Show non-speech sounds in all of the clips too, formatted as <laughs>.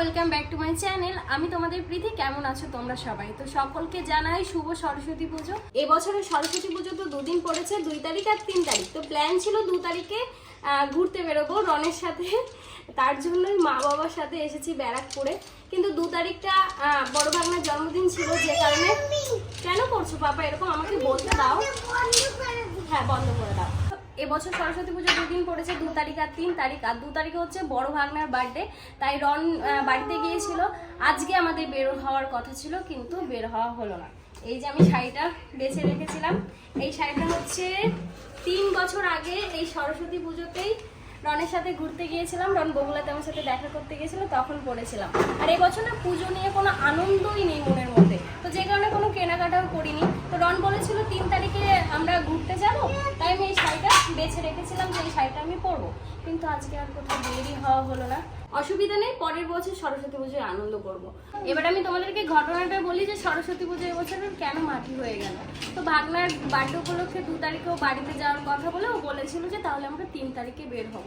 Welcome back to my channel আমি তোমাদের প্রীতি, কেমন আছো তোমরা সবাই? তো সকলকে জানাই শুভ সরস্বতী পুজো। এবছরের সরস্বতী পুজো তো দুদিন পড়েছে, দুই তারিখ আর তিন তারিখ। তো প্ল্যান ছিল দু তারিখে ঘুরতে বেরোবো রনের সাথে। তার জন্যই মা বাবার সাথে এসেছি ব্যারাকপুরে। কিন্তু দু তারিখটা বড় ভাগনার জন্মদিন ছিল যে কারণে কেন করছ পাপা? এরকম আমাকে বলতে দাও। হ্যাঁ বন্ধ করে দাও। এবছর সরস্বতী পুজো দুদিন পড়েছে, দু তারিখ আর তিন তারিখ। আর দু তারিখে হচ্ছে বড় ভাগনার বার্থডে তাই রন বাড়িতে গিয়েছিল। আজকে আমাদের বের হওয়ার কথা ছিল, কিন্তু বের হওয়া হলো না। এই যে আমি শাড়িটা বেছে রেখেছিলাম, এই শাড়িটা হচ্ছে তিন বছর আগে এই সরস্বতী পুজোতেই রনের সাথে ঘুরতে গিয়েছিলাম। রন বগুলাতে আমার সাথে দেখা করতে গিয়েছিল, তখন পড়েছিলাম। আর এবছর বছর না পুজো নিয়ে কোনো আনন্দই নেই মনের মধ্যে। তো যে কারণে কোনো কেনাকাটাও করিনি। তো রন বলেছিল তিন তারিখে আমরা ঘুরতে যাব, তাই আমি এই শাড়িটা বেছে রেখেছিলাম যে এই শাড়িটা আমি পরবো। কিন্তু আজকে আর কোথাও দেরি হওয়া হলো না। অসুবিধা নেই, পরের বছর সরস্বতী পুজোয় আনন্দ করব। এবার আমি তোমাদেরকে ঘটনাটা বলি যে সরস্বতী পুজো এবছর কেন মাটি হয়ে গেল। তো ভাগনার বার্থডে উপলক্ষে দু তারিখেও বাড়িতে যাওয়ার কথা বলে ও বলেছিল যে তাহলে আমরা তিন তারিখে বের হব।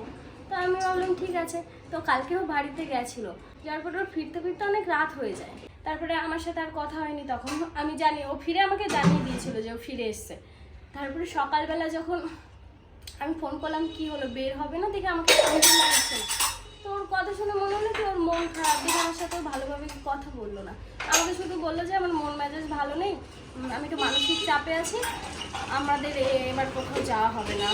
তো আমি ভাবলাম, ঠিক আছে। তো কালকেও বাড়িতে গেছিল। যার পরে ওর ফিরতে ফিরতে অনেক রাত হয়ে যায়। তারপরে আমার সাথে আর কথা হয়নি তখন। আমি জানি, ও ফিরে আমাকে জানিয়ে দিয়েছিল যে ও ফিরে এসছে। তারপরে সকালবেলা যখন আমি ফোন করলাম, কি হলো? বের হবে না? দেখে আমাকে ফোন না তো ওর কথা শুনে মনে হলো কি ওর মন খারাপ। দেখে আমার সাথে ভালোভাবে কথা বলল না। আমাকে শুধু বলল যে, আমার মন মেজাজ ভালো নেই। আমি একটু মানসিক চাপে আছি। আমাদের এবার কোথাও যাওয়া হবে না।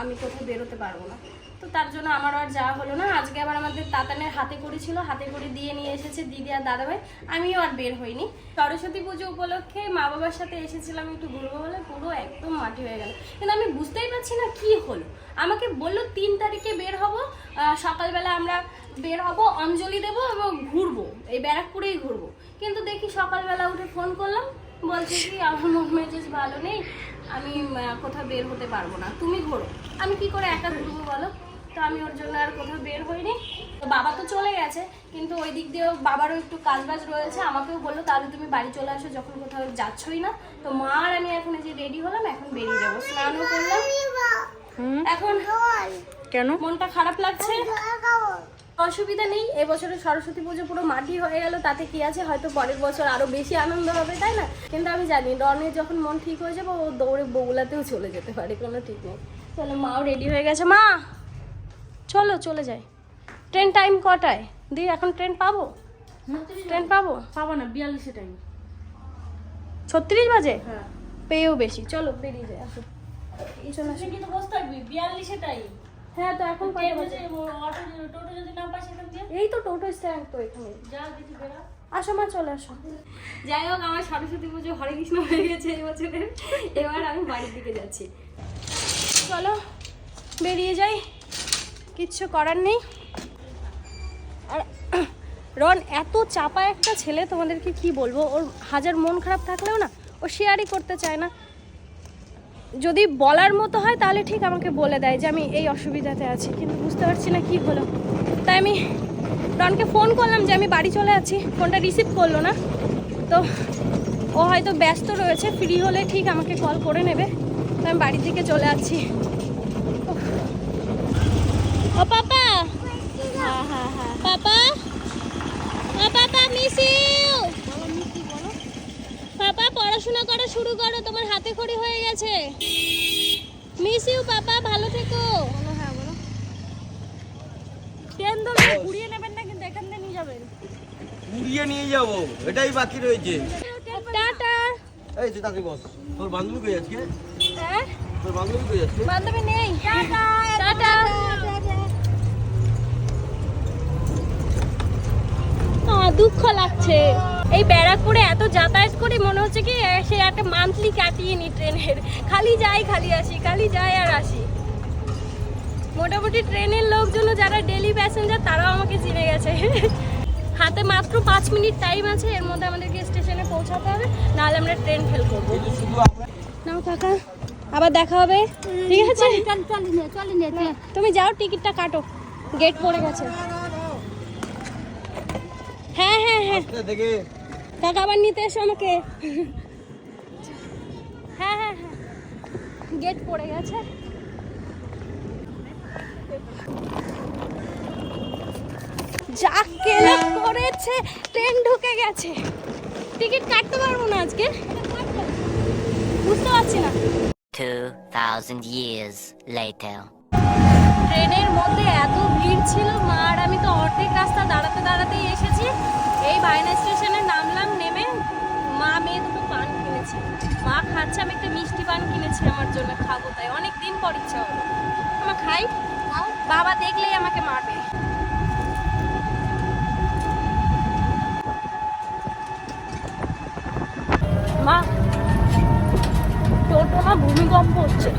আমি কোথাও বেরোতে পারব না। তো তার জন্য আমার আর যাওয়া হলো না। আজকে আবার আমাদের তাতানের হাতে করি ছিল, হাতে করে দিয়ে নিয়ে এসেছে দিদি আর দাদাভাই। আমিও আর বের হইনি। সরস্বতী পুজো উপলক্ষে মা বাবার সাথে এসেছিলাম একটু ঘুরবো বলে, পুরো একদম মাটি হয়ে গেল। কিন্তু আমি বুঝতেই পারছি না কি হলো। আমাকে বলল, তিন তারিখে বের হব। সকালবেলা আমরা বের হব, অঞ্জলি দেবো এবং ঘুরবো। এই ব্যারাকপুরেই ঘুরবো। কিন্তু দেখি সকালবেলা উঠে ফোন করলাম। বলছে কি, আমার মন মেজাজ ভালো নেই। আমি কোথাও বের হতে পারব না। তুমি ঘোরো। আমি কি করে একা ঘুরবো বলো? তো আমি ওর জন্য আর কোথাও বের হইনি। তো বাবা তো চলে গেছে কিন্তু ওই দিক দিয়েও বাবারও একটু কাজ বাজ রয়েছে। আমাকেও বলল তাহলে তুমি বাড়ি চলে আসো যখন কোথাও যাচ্ছই না। তো মা আর আমি এখন যে রেডি হলাম এখন বেরিয়ে যাব। স্নানও করলাম। এখন কেন? মনটা খারাপ লাগছে। অসুবিধা নেই এবছরে সরস্বতী পুজো পুরো মাটি হয়ে গেল তাতে কি আছে? হয়তো পরের বছর আরও বেশি আনন্দ হবে তাই না? কিন্তু আমি জানি রনের যখন মন ঠিক হয়ে যাবে ও দৌড়ে বগুলাতেও চলে যেতে পারে কোনো ঠিক নেই। তাহলে মাও রেডি হয়ে গেছে। মা! চলো চলে যাই। ট্রেন টাইম কটায়? দি এখন ট্রেন পাবো? ট্রেন পাবো? পাবো না বিয়াল্লিশে টাইম ছত্রিশ বাজে? হ্যাঁ। পেয়েও বেশি। চলো বেরিয়ে যাই আসো। হ্যাঁ তো এখন এই তো টোটো স্ট্যান্ড তো এখানে। আসো মা চলে আসো। যাই হোক আমার সরস্বতী পুজো হরে কৃষ্ণ হয়ে গেছে এই বছরের। এবার আমি বাড়ির দিকে যাচ্ছি। চলো বেরিয়ে যাই। কিচ্ছু করার নেই। আর রন, এত চাপা একটা ছেলে, তোমাদেরকে কি বলব? ওর হাজার মন খারাপ থাকলেও না, ও শেয়ারই করতে চায় না। যদি বলার মতো হয়, তাহলে ঠিক আমাকে বলে দেয় যে আমি এই অসুবিধাতে আছি। কিন্তু বুঝতে পারছি না কি হলো। তাই আমি রনকে ফোন করলাম যে আমি বাড়ি চলে আছি ফোনটা রিসিভ করল না। তো ও হয়তো ব্যস্ত রয়েছে, ফ্রি হলে ঠিক আমাকে কল করে নেবে। তো আমি বাড়ির দিকে চলে যাচ্ছি উফ। ও পাপা হ্যাঁ হ্যাঁ হ্যাঁ পাপা ও পাপা মিস ইউ পাপা পড়াশোনা করা শুরু করো তোমার হাতে খড়ি হয়ে গেছে। মিস পাপা ভালো থেকো। বলো হ্যাঁ ট্রেন ধরে ঘুরিয়ে নেবেন না কিন্তু এখান থেকে নিয়ে যাবেন। কুড়িয়ে নিয়ে যাব এটাই বাকি রয়েছে। টাটা। এই তুই তাকে বস। তোর বান্ধবী কই আজকে? হ্যাঁ? তোর বান্ধবী কই আজকে? বান্ধবী নেই। Tata tata. দুঃখ লাগছে এই ব্যারাকপুরে এত যাতায়াত করে মনে হচ্ছে কি সে একটা মান্থলি কাটিয়ে নি ট্রেনের খালি যাই খালি আসি খালি যাই আর আসি মোটামুটি ট্রেনের লোকজন যারা ডেলি প্যাসেঞ্জার তারাও আমাকে চিনে গেছে হাতে মাত্র পাঁচ মিনিট টাইম আছে এর মধ্যে আমাদেরকে স্টেশনে পৌঁছাতে হবে নাহলে আমরা ট্রেন ফেল করব নাও কাকা আবার দেখা হবে ঠিক আছে তুমি যাও টিকিটটা কাটো গেট পড়ে গেছে কাকা আবার নিতে এসো আমাকে। হ্যাঁ হ্যাঁ হ্যাঁ। গেট পড়ে গেছে। যা কেলা করে যাচ্ছে ট্রেন ঢুকে গেছে। টিকিট কাটতে পারব না আজকে। বুঝতে পারছি না। 2,000 years later. ট্রেনের মধ্যে এত ভিড় ছিল, মা আর আমি তো অর্ধেক রাস্তা দাঁড়াতে দাঁড়াতেই এসেছি। এই বায়না স্টেশনে নামলাম, নেমে মা মেয়ে দুটো পান কিনেছি। মা খাচ্ছে, আমি একটা মিষ্টি পান কিনেছি আমার জন্য, খাব তাই। অনেক দিন পর ইচ্ছা হলো। আমার খাই। বাবা দেখলেই আমাকে মারবে। মা টোটো না ভূমিকম্প হচ্ছে।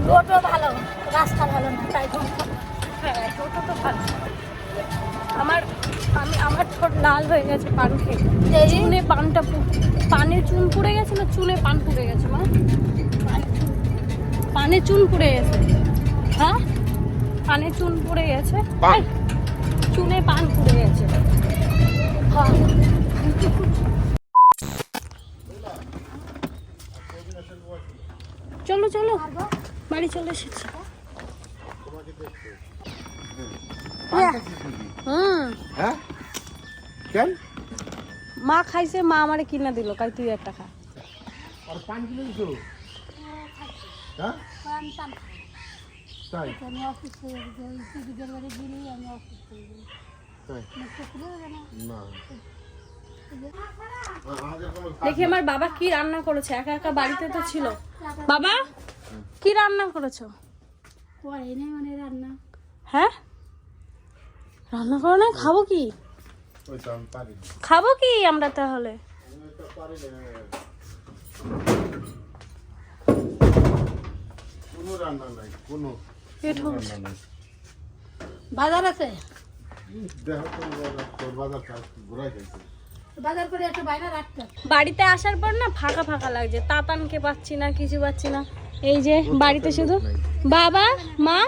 টোটো ভালো রাস্তা ভালো না তাই হ্যাঁ টোটো তো ভালো। আমার আমি আমার ঠোঁট লাল হয়ে গেছে পান খেয়ে চুনে পানটা পানের চুন পুড়ে গেছে না চুনে পান পুড়ে গেছে মা? পানে চুন। পুড়ে গেছে। হ্যাঁ? পানে চুন পুড়ে গেছে। চুনে পান পুড়ে গেছে হ্যাঁ। চলো চলো বাড়ি চলে এসেছি। হ্যাঁ। কেন? মা খাইছে মা আমারে কিনা দিল কাই তুই একটা খা। আর পান কিলো দিছো? হ্যাঁ? তাই? আমি অসুস্থ হয়ে গেছি বাড়ি আমি অসুস্থ হয়ে গেছি। দেখি আমার বাবা কি রান্না করেছে একা একা বাড়িতে তো ছিল। বাবা? কি রান্না করেছ? নেই মানে রান্না। হ্যাঁ? রান্না করো না খাব কি? ওই তো আমি পারি না। খাব কি আমরা তাহলে? নাই নাই। বাজার আছে? বাড়িতে আসার পর না ফাঁকা ফাঁকা লাগছে। তাতানকে পাচ্ছি না কিছু পাচ্ছি না। এই যে বাড়িতে শুধু বাবা মা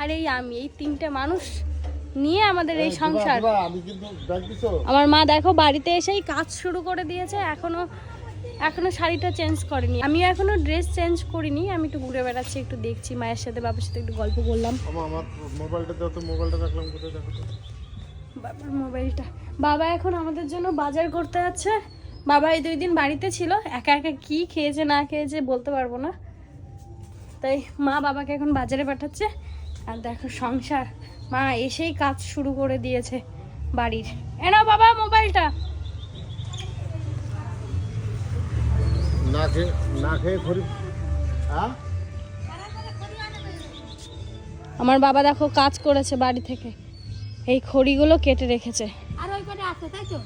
আর এই আমি এই তিনটে মানুষ নিয়ে আমাদের এই সংসার। আমার মা দেখো বাড়িতে এসেই কাজ শুরু করে দিয়েছে এখনও এখনও শাড়িটা চেঞ্জ করেনি। আমি এখনও ড্রেস চেঞ্জ করিনি আমি একটু ঘুরে বেড়াচ্ছি একটু দেখছি মায়ের সাথে বাবার সাথে একটু গল্প করলাম আমার মোবাইলটা দাও তো মোবাইলটা রাখলাম কোথায় দেখো বাবার মোবাইলটা বাবা এখন আমাদের জন্য বাজার করতে যাচ্ছে। বাবা এই দুই দিন বাড়িতে ছিল একা একা কি খেয়েছে না খেয়েছে বলতে পারব না। তাই মা বাবাকে এখন বাজারে পাঠাচ্ছে। আর দেখো সংসার। মা এসেই কাজ শুরু করে দিয়েছে বাড়ির। এনাও বাবা মোবাইলটা। না খেয়ে না খেয়ে খরিদ হ্যাঁ আমার বাবা দেখো কাজ করেছে বাড়ি থেকে। এই খড়িগুলো কেটে রেখেছে। আর ওই আছে তাই তো?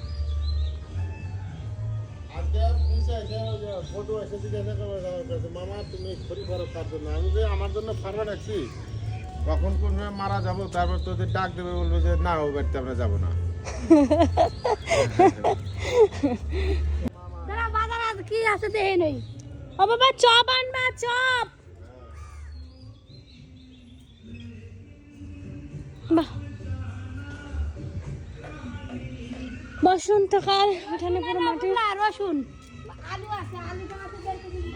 ফটো এসে জিজ্ঞাসা করবে আমার কাছে, মামা তুমি খড়ি ফারো কার জন্য। আমি যে আমার জন্য রাখছি কখন কোন মারা যাব তারপর তোদের ডাক দেবে বলবে যে না ও বাড়িতে আমরা যাব না। <laughs> দাঁড়া বাজার আছে কি আছে দেখে নেই। ও বাবা চপ আনবা চপ। বাহ। বসন্তকাল এখানে পুরো মাটি। রসুন। আলু আছে আলু তো আছে বের করে দিবি।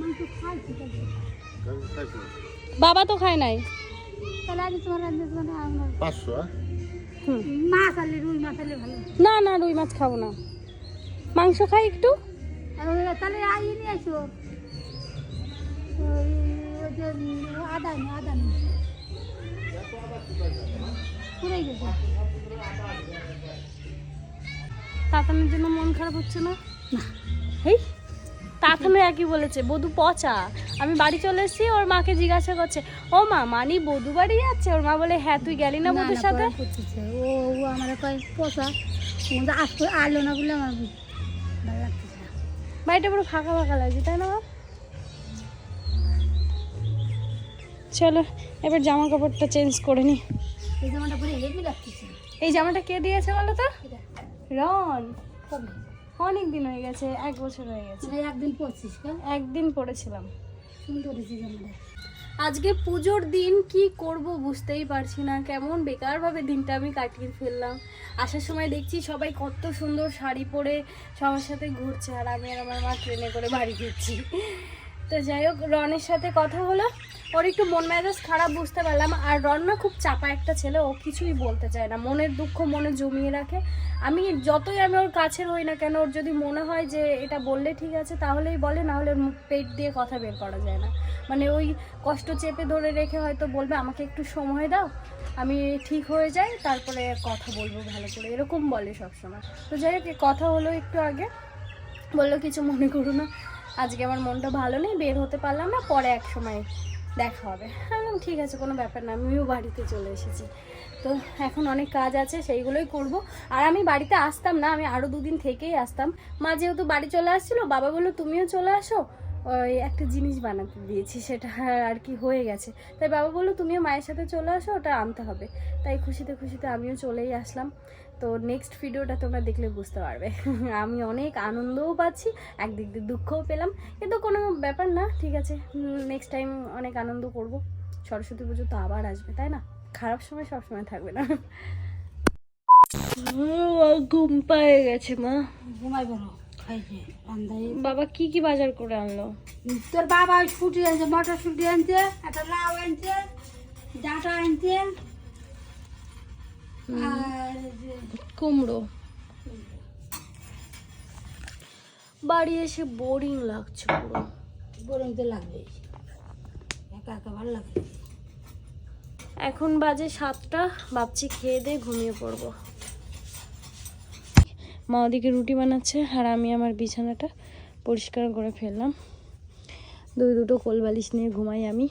মাংস খাইছি তো। কারণ খাইছো। বাবা তো খায় নাই? না? না রুই মাছ খাব না। মাংস খাই একটু? তাহলে আই নিয়ে আসো। আদা নি আদা নি পুরাই গেছে। তাতানের জন্য মন খারাপ হচ্ছে না? এই তাতানো একই বলেছে বধু পচা। আমি বাড়ি চলে এসেছি ওর মাকে জিজ্ঞাসা করছে ও মা মানি বধু বাড়ি যাচ্ছে? ওর মা বলে হ্যাঁ তুই গেলি না বধুর সাথে? ও ও আমার কয় পচা? আসতে আলো না বলে আমার ভালো লাগতেছে বাড়িটা পুরো ফাঁকা ফাঁকা লাগছে তাই না চলো এবার জামা কাপড়টা চেঞ্জ করে নি। এই জামাটা পরে হেভি লাগতেছে। এই জামাটা কে দিয়েছে বলো তো? রন অনেক দিন হয়ে গেছে এক বছর হয়ে গেছে। একদিন পরছিস কেন? একদিন পড়েছিলাম। আজকে পুজোর দিন কি করব বুঝতেই পারছি না। কেমন বেকারভাবে দিনটা আমি কাটিয়ে ফেললাম। আসার সময় দেখছি সবাই কত সুন্দর শাড়ি পরে সবার সাথে ঘুরছে আর আমি আর আমার মা ট্রেনে করে বাড়ি ফিরছি। তো যাই হোক রনের সাথে কথা হলো। ওর একটু মন মেজাজ খারাপ বুঝতে পারলাম, আর রন না খুব চাপা একটা ছেলে, ও কিছুই বলতে চায় না। মনের দুঃখ মনে জমিয়ে রাখে। আমি যতই আমি ওর কাছের হই না কেন, ওর যদি মনে হয় যে এটা বললে ঠিক আছে, তাহলেই বলে, না হলে পেট দিয়ে কথা বের করা যায় না। মানে ওই কষ্ট চেপে ধরে রেখে হয়তো বলবে, আমাকে একটু সময় দাও, আমি ঠিক হয়ে যাই, তারপরে কথা বলব ভালো করে। এরকম বলে সবসময়। তো যাই হোক কথা হলো একটু আগে। বলল, কিছু মনে করো না, আজকে আমার মনটা ভালো নেই, বের হতে পারলাম না, পরে এক সময় দেখা হবে। বললাম, ঠিক আছে কোনো ব্যাপার না আমিও বাড়িতে চলে এসেছি। তো এখন অনেক কাজ আছে সেইগুলোই করব। আর আমি বাড়িতে আসতাম না আমি আরও দুদিন থেকেই আসতাম। মা যেহেতু বাড়ি চলে আসছিল বাবা বলল তুমিও চলে আসো? ওই একটা জিনিস বানাতে দিয়েছি সেটা আর কি হয়ে গেছে। তাই বাবা বলল তুমিও মায়ের সাথে চলে আসো ওটা আনতে হবে। তাই খুশিতে খুশিতে আমিও চলেই আসলাম। তো নেক্সট ভিডিওটা তোমরা দেখলে বুঝতে পারবে। <laughs> আমি অনেক আনন্দও পাচ্ছি একদিক দিয়ে দুঃখও পেলাম। কিন্তু কোনো ব্যাপার না ঠিক আছে। নেক্সট টাইম অনেক আনন্দ করব। সরস্বতী পুজো তো আবার আসবে তাই না? খারাপ সময় সব সময় থাকবে না। ঘুম পায়ে গেছে মা। ঘুমাই বলো বাবা কি কি বাজার করে আনলো? তোর বাবা ফুটি আনছে মটরশুটি আনছে একটা লাউ আনছে ডাটা আনছে আর কুমড়ো। বাড়ি এসে বোরিং লাগছে পুরো। গরম তো লাগবে একা একা ভালো লাগে। এখন বাজে সাতটা ভাবছি খেয়ে দিয়ে ঘুমিয়ে পড়ব। মা ওদিকে রুটি বানাচ্ছে আর আমি আমার বিছানাটা পরিষ্কার করে ফেললাম। দুই দুটো কোল বালিশ নিয়ে ঘুমাই আমি।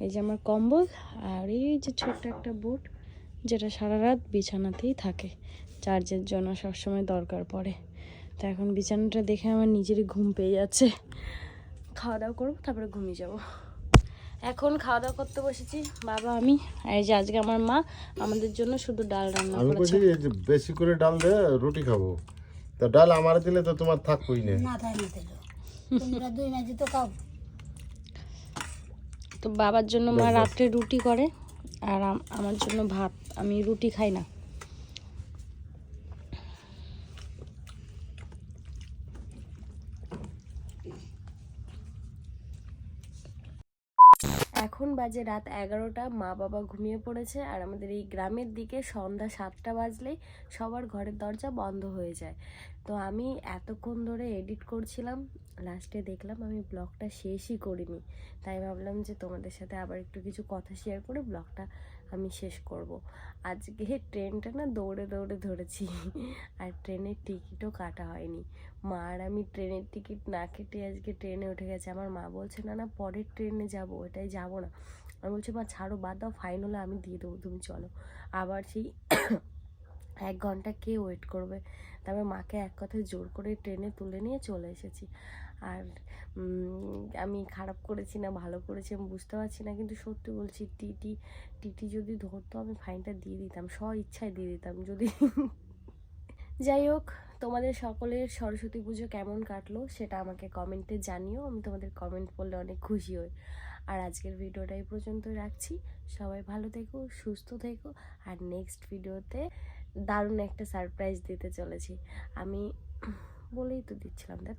এই যে আমার কম্বল আর এই যে ছোট্ট একটা বুট যেটা সারা রাত বিছানাতেই থাকে, চার্জের জন্য সবসময় দরকার পড়ে। তো এখন বিছানাটা দেখে আমার নিজেরই ঘুম পেয়ে যাচ্ছে। খাওয়া দাওয়া করব, তারপরে ঘুমিয়ে যাব। এখন খাওয়া দাওয়া করতে বসেছি বাবা আমি আর এই যে আজকে আমার মা আমাদের জন্য শুধু ডাল রান্না আমি করেছে। বলছি বেশি করে ডাল দে রুটি খাব। তো ডাল আমার দিলে তো তোমার থাকবোই না। না তাই না তাই তোমরা দুই মাঝে তো খাও। তো বাবার জন্য মা রাত্রে রুটি করে আর আম- আমার জন্য ভাত। আমি রুটি খাই না এখন বাজে রাত এগারোটা, মা বাবা ঘুমিয়ে পড়েছে আর আমাদের এই গ্রামের দিকে সন্ধ্যা সাতটা বাজলেই সবার ঘরের দরজা বন্ধ হয়ে যায়। তো আমি এতক্ষণ ধরে এডিট করছিলাম লাস্টে দেখলাম আমি ব্লগটা শেষই করিনি। তাই ভাবলাম যে তোমাদের সাথে আবার একটু কিছু কথা শেয়ার করে ব্লগটা আমি শেষ করব। আজকে ট্রেনটা না দৌড়ে দৌড়ে ধরেছি আর ট্রেনের টিকিটও কাটা হয়নি। মা আর আমি ট্রেনের টিকিট না কেটে আজকে ট্রেনে উঠে গেছে। আমার মা বলছে, না না, পরের ট্রেনে যাব এটাই যাব না। আমি বলছি, মা, ছাড়ো, বাদ দাও ফাইন হলে আমি দিয়ে দেবো, তুমি চলো। আবার সেই এক ঘণ্টা কে ওয়েট করবে? তারপর মাকে এক কথায় জোর করে ট্রেনে তুলে নিয়ে চলে এসেছি। আর আমি খারাপ করেছি না, ভালো করেছি, আমি বুঝতে পারছি না, কিন্তু সত্যি বলছি, টিটি টিটি যদি ধরতো, আমি ফাইনটা দিয়ে দিতাম স্ব ইচ্ছায় দিয়ে দিতাম যদি। যাই হোক, তোমাদের সকলের সরস্বতী পুজো কেমন কাটলো সেটা আমাকে কমেন্টে জানিও, আমি তোমাদের কমেন্ট পড়লে অনেক খুশি হই। আর আজকের ভিডিওটা এই পর্যন্তই রাখছি, সবাই ভালো থেকো, সুস্থ থেকো, আর নেক্সট ভিডিওতে দারুণ একটা সারপ্রাইজ দিতে চলেছি। আমি বলেই তো দিচ্ছিলাম, দেখ